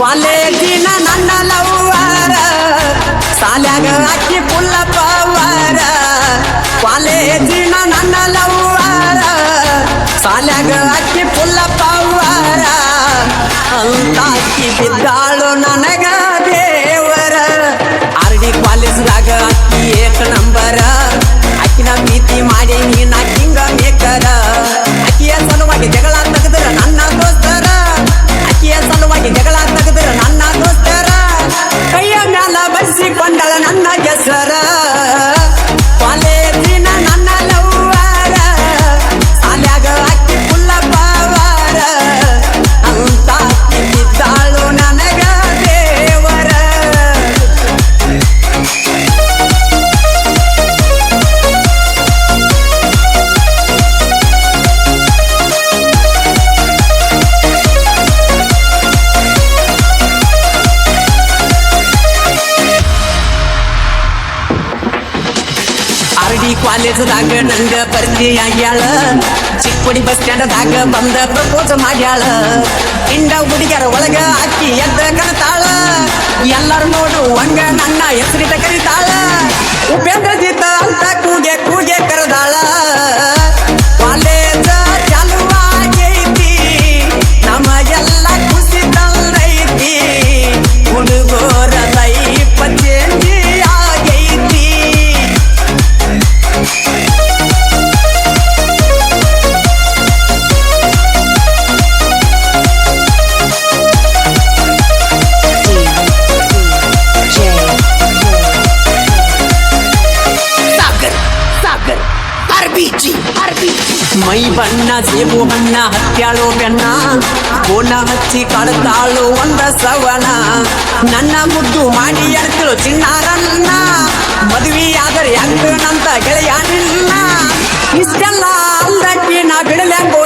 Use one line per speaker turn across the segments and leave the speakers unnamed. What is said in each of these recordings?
ಆರ್ಬಿಜಿ
ಕಾಲೇಜಿನ ನನ್ನ ಲವ್ವಾರ ಸಾಲ್ಯಾಗ ಅಕ್ಕಿ ಪುಲ್ಲ ಪವಾರ ಕಾಲೇಜಿನ ನನ್ನ ಲವ್ವಾರ ಸಾಲ್ಯಾಗ ಅಕ್ಕಿ ಪುಲ್ಲ ಪವಾರ ಅಂತ ಅಕ್ಕಿ ಬಿದ್ದಾಳು ಆರ್ ಕಾಲೇಜದಾಗ ಕಾಲೇಜ್ದಾಗ ನಂಗ ಪರಿಚಯ ಆಗ್ಯಾಳ. ಚಿಕ್ಕಪುಡಿ ಬಸ್ ಸ್ಟ್ಯಾಂಡದಾಗ ಬಂದ ಪ್ರಪೋಸ್ ಮಾಡ್ಯಾಳ. ಇಂಡ ಹುಡುಗಿಯರ ಒಳಗ ಅಕ್ಕಿ ಎದ್ದ ಕಣತಾಳ ಎಲ್ಲರೂ ನೋಡು ಹಂಗ ನನ್ನ ಹೆಸರಿಟ ಕರಿತಾಳ ಉಪೇಂದ್ರ ಮೈ ಬಣ್ಣ, ಜೇಬು ಬಣ್ಣ, ಹತ್ಯಾಳು ಬೆಣ್ಣ ಕೋಣ ಹಚ್ಚಿ ಕಾಡುತ್ತಾಳು ಒಂದ ಸವಣ. ನನ್ನ ಮುದ್ದು ಮಾಡಿ ಎಡ್ತಳು ಚಿನ್ನಾರನ್ನ. ಮದುವೆ ಆದರೆ ನಂತ ಗೆಳೆಯ ನಿನ್ನ. ಇಷ್ಟೆಲ್ಲ ಅಲ್ಲಕ್ಕಿ ನಾ ಬಿಡಲೆಂಗೋ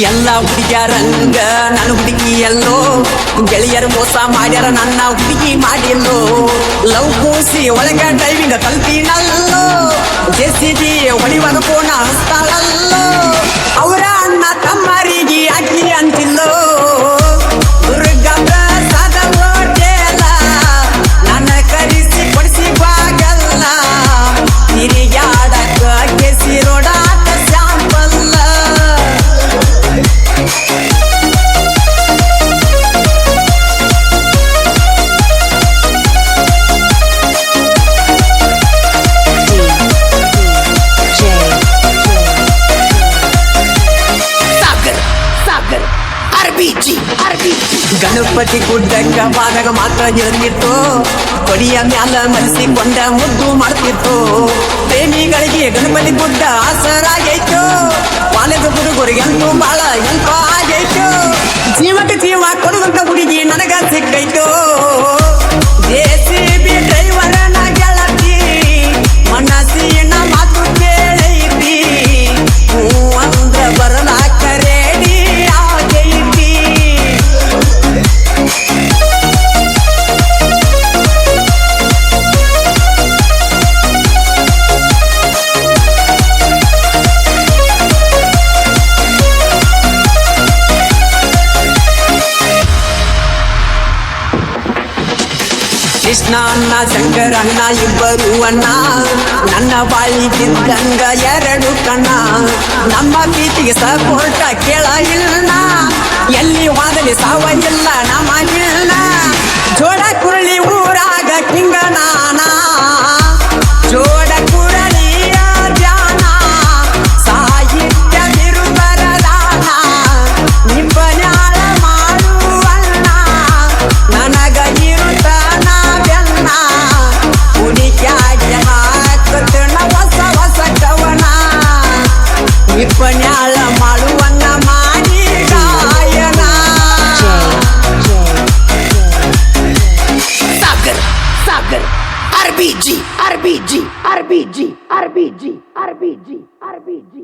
ಎಲ್ಲ ಹುಡುಗಿಯರಂಗ ನನ್ನ ಹುಡುಗಿ ಎಲ್ಲೋ. ಗೆಳೆಯರು ಮೋಸ ಮಾಡ್ಯಾರ, ನನ್ನ ಹುಡುಗಿ ಮಾಡಿಲ್ಲೋ. ಲವ್ ಕೂಸಿ ಒಳಗ ಡ್ರೈವಿಂಗ್ ಕಲ್ತಿನಲ್ಲೋ. ಜೆ ಸಿ ಬಿ ಹೊಡಿವಾಗ ಫೋನ ಹಸ್ತಾಳಲ್ಲೋ ಅವರ ಅಣ್ಣ ತಮ್ಮರಿಗೆ ಅಕ್ಕಿ ಅಂತಿಲ್ಲೋ. ಗಣಪತಿ ಗುಡ್ಡಕ್ಕ ಬಾದಾಗ ಮಾತ್ರ ಹೇಳ್ತಿತ್ತು ಕೊಡಿಯ ಮ್ಯಾಲ ಮರೆಸಿಕೊಂಡ ಮುದ್ದು ಮಾಡ್ತಿತ್ತು. ಪ್ರೇಮಿಗಳಿಗೆ ಗಣಪತಿ ಗುಡ್ಡ ಆಸರಾಗೈತು. ಅಣ್ಣ ಅಣ್ಣ ಇಬ್ಬರು ಅಣ್ಣ. ನನ್ನ ಬಾಳಿಗಿದ್ದಂಗ ಎರಡು ಕಣ್ಣ. ನಮ್ಮ ಪ್ರೀತಿಗೆ ಸಪೋರ್ಟ ಕೇಳ ಇಲ್ಲ ಎಲ್ಲಿ ಹೋದಲ್ಲಿ ಸಾವ ಇಲ್ಲ, ನಮ್ಮ ಕೊನ್ಯಾಳ ಮಾಡುವನ್ನ ಮಾಡಿದ ಸಾಗರ್
ಸಾಗರ್ ಆರ್ಬಿಜಿ ಆರ್ಬಿಜಿ ಆರ್ಬಿಜಿ ಆರ್ಬಿಜಿ ಆರ್ಬಿಜಿ ಆರ್ಬಿಜಿ